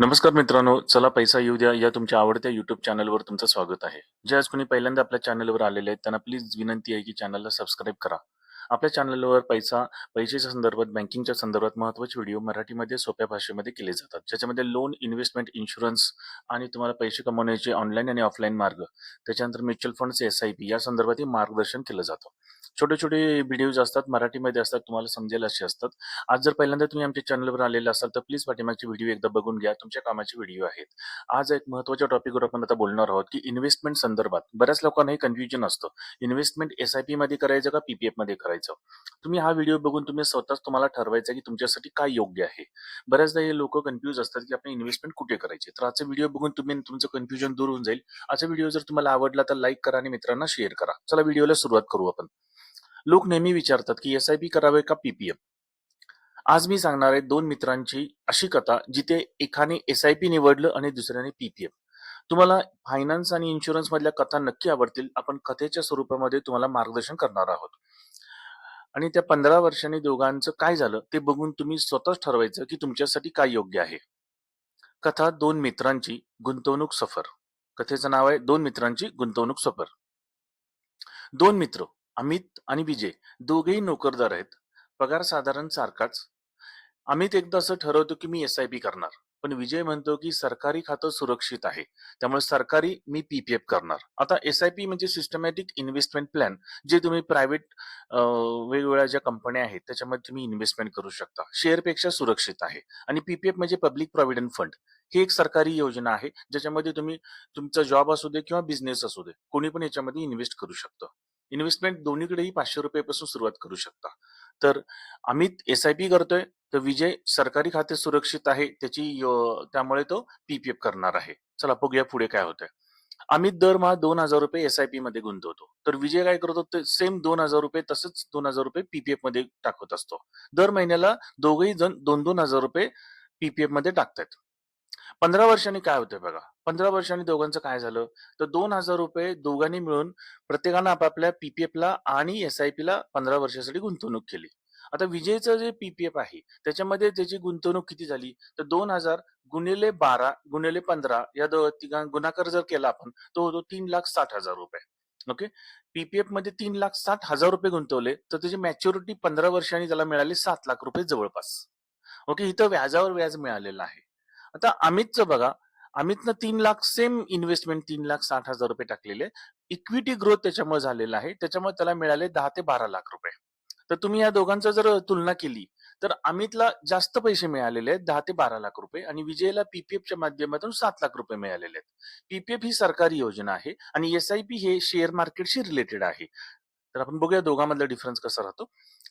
नमस्कार मित्रांनो चला पैसा येऊ द्या या तुमच्या आवडत्या युट्यूब चॅनलवर तुमचं स्वागत आहे. जे आज कोणी पहिल्यांदा आपल्या चॅनलवर आलेले आहेत त्यांना प्लीज विनंती आहे की चॅनलला सबस्क्राईब करा. आपल्या चॅनलवर पैसा पैशाच्या संदर्भात बँकिंगच्या संदर्भात महत्त्वाचे व्हिडिओ मराठीमध्ये सोप्या भाषेमध्ये केले जातात. ज्याच्यामध्ये लोन इन्व्हेस्टमेंट इन्शुरन्स आणि तुम्हाला पैसे कमवण्याचे ऑनलाईन आणि ऑफलाईन मार्ग त्याच्यानंतर mutual funds S I P या संदर्भातही मार्गदर्शन केलं जातं. छोटे छोटे व्हिडिओज असतात मराठीमध्ये असतात तुम्हाला समजेल असे असतात. आज जर पहिल्यांदा तुम्ही आमच्या चॅनलवर आलेले असाल तर प्लीज पाठीमागचे व्हिडिओ एकदा बघून घ्या. तुमच्या कामाचे व्हिडिओ आहेत. आज एक महत्त्वाच्या टॉपिकवर आपण आता बोलणार आहोत की इन्व्हेस्टमेंट संदर्भात. बऱ्याच लोकांना हे कन्फ्युजन असतं. इन्व्हेस्टमेंट एस आय पी मध्ये करायचं का पीपीएफमध्ये करायचं. तुम्ही हा व्हिडिओ बघून तुम्ही स्वतःच तुम्हाला ठरवायचं की तुमच्यासाठी काय योग्य आहे. बऱ्याचदा हे लोक कन्फ्युज असतात की आपण इन्व्हेस्टमेंट कुठे करायचे तर आजचा व्हिडिओ बघून तुम्ही तुमचं कन्फ्युजन दूर होऊन जाईल. आजचा व्हिडिओ जर तुम्हाला आवडला तर लाईक करा आणि मित्रांना शेअर करा. चला व्हिडिओला सुरुवात करू आपण. लोक नेहमी विचारतात की एस आय पी करावे का पीपीएफ आज मी सांगणार आहे दोन मित्रांची अशी कथा जिथे एकाने एस आय पी निवडलं आणि दुसऱ्याने पीपीएफ तुम्हाला फायनान्स आणि इन्शुरन्स मधल्या कथा नक्की आवडतील. आपण कथेच्या स्वरूपामध्ये तुम्हाला मार्गदर्शन करणार आहोत. आणि त्या पंधरा वर्षांनी दोघांचं काय झालं ते बघून तुम्ही स्वतःच ठरवायचं की तुमच्यासाठी काय योग्य आहे. कथा दोन मित्रांची गुंतवणूक सफर. कथेचं नाव आहे दोन मित्रांची गुंतवणूक सफर. दोन मित्र अमित आणि विजय दोघेही नोकरदार आहेत. पगार साधारण सारखाच. अमित एकदा असं ठरवतो की मी एस आय पी करणार. पण विजय म्हणतो की सरकारी खातं सुरक्षित आहे. त्यामुळे सरकारी मी पीपीएफ करणार. आता एस आय पी म्हणजे सिस्टमॅटिक इन्व्हेस्टमेंट प्लॅन जे तुम्ही प्रायव्हेट वेगवेगळ्या ज्या कंपन्या आहेत त्याच्यामध्ये तुम्ही इन्व्हेस्टमेंट करू शकता. शेअरपेक्षा सुरक्षित आहे. आणि पीपीएफ म्हणजे पब्लिक प्रॉव्हिडंट फंड ही एक सरकारी योजना आहे ज्याच्यामध्ये तुम्ही तुमचा जॉब असू दे किंवा बिझनेस असू दे कोणी पण याच्यामध्ये इन्व्हेस्ट करू शकतं. इन्व्हेस्टमेंट दोन्हीकडेही पाचशे रुपयापासून सुरुवात करू शकता. तर अमित एस आय पी करतोय तर विजय सरकारी खाते सुरक्षित आहे त्याची त्यामुळे तो पीपीएफ करणार आहे. चला बघूया पुढे काय होतंय. अमित दरमहा दोन हजार रुपये एस आय पी मध्ये गुंतवतो. तर विजय काय करतो ते सेम दोन हजार रुपये तसंच दोन हजार रुपये पीपीएफमध्ये टाकत असतो. दर महिन्याला दोघेही जण दोन दोन हजार रुपये पीपीएफमध्ये टाकतात पंधरा वर्षांनी काय होतंय बघा. पंधरा वर्षांनी दोघांचं काय झालं? तर दोन हजार रुपये दोघांनी मिळून प्रत्येकानं आपापल्या पीपीएफ ला आणि एस आय ला पंधरा वर्षासाठी गुंतवणूक केली. आता विजयचं जे पीपीएफ आहे त्याच्यामध्ये त्याची गुंतवणूक किती झाली? तर दोन हजार गुणिले बारा गुणिले पंधरा या दो तिघा गुणाकार जर केला आपण तो होतो तीन लाख साठ हजार रुपये. ओके? पीपीएफमध्ये तीन लाख साठ हजार रुपये गुंतवले तर त्याची मॅच्युरिटी पंधरा वर्षांनी त्याला मिळाली सात लाख रुपये जवळपास. ओके? इथं व्याजावर व्याज मिळालेलं आहे. आता अमितचं बघा अमितनं तीन लाख सेम इन्व्हेस्टमेंट तीन लाख साठ हजार रुपये टाकलेले. इक्विटी ग्रोथ त्याच्यामुळे झालेला आहे त्याच्यामुळे त्याला मिळाले दहा ते बारा लाख रुपये. तर तुम्ही या दोघांचा जर तुलना केली तर अमितला जास्त पैसे मिळालेले आहेत दहा ते बारा लाख रुपये आणि विजयला पीपीएफच्या माध्यमातून सात लाख रुपये मिळालेले आहेत. पीपीएफ ही सरकारी योजना आहे आणि एस आय पी हे शेअर मार्केटशी रिलेटेड आहे. तर आपण बघूया दोघांमधला डिफरन्स कसा राहतो.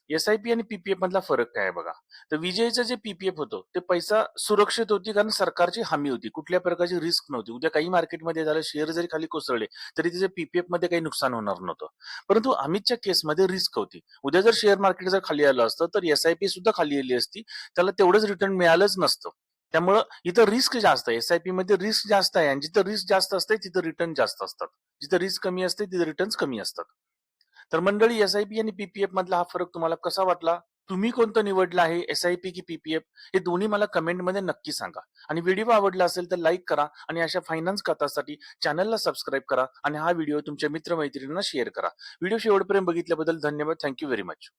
एस आणि पीपीएफ मधला फरक काय आहे बघा. तर विजयचं जे पीपीएफ होतं ते पैसा सुरक्षित होती कारण सरकारची हमी होती. कुठल्या प्रकारची रिस्क नव्हती. उद्या काही मार्केटमध्ये झालं शेअर जरी खाली कोसळले तरी त्याचे पीपीएफमध्ये काही नुकसान होणार नव्हतं. परंतु अमितच्या केसमध्ये रिस्क होती. उद्या जर शेअर मार्केट जर खाली आलं असतं तर एस सुद्धा खाली आली असती. त्याला तेवढंच रिटर्न मिळालंच नसतं. त्यामुळं इथं रिस्क जास्त आहे. एस आय पी मध्ये रिस्क जास्त आहे. आणि जिथं रिस्क जास्त असते तिथं रिटर्न जास्त असतात. जिथं रिस्क कमी असते तिथं रिटर्न कमी असतात. तर मंडळी एस आय पी आणि पीपीएफ मधला हा फरक तुम्हाला कसा वाटला? तुम्ही कोणतं निवडलं आहे एस आय पी की पीपीएफ हे दोन्ही मला कमेंटमध्ये नक्की सांगा. आणि व्हिडिओ आवडला असेल तर लाईक करा आणि अशा फायनान्स कथासाठी चॅनलला सबस्क्राईब करा आणि हा व्हिडिओ तुमच्या मित्रमैत्रिणींना शेअर करा. व्हिडिओ शेवटपर्यंत बघितल्याबद्दल धन्यवाद. Thank you very much.